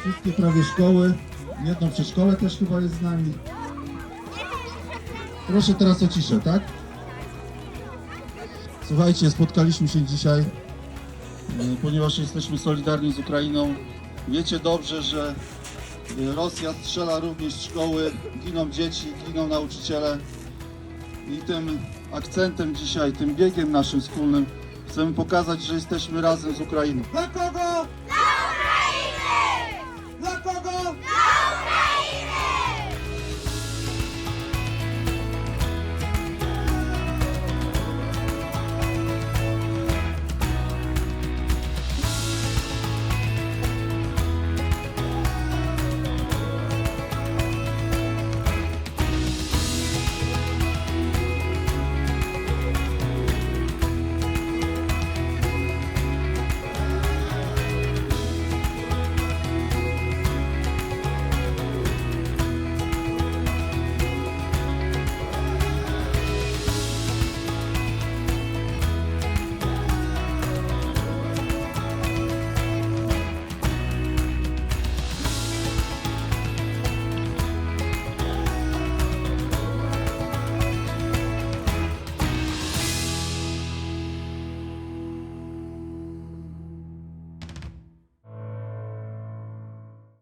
Wszystkie prawie szkoły, jedno przedszkole też chyba jest z nami. Proszę teraz o ciszę, tak? Słuchajcie, spotkaliśmy się dzisiaj, e, ponieważ jesteśmy solidarni z Ukrainą. Wiecie dobrze, że e, Rosja strzela również szkoły, giną dzieci, giną nauczyciele. I tym akcentem dzisiaj, tym biegiem naszym wspólnym chcemy pokazać, że jesteśmy razem z Ukrainą. Dla kogo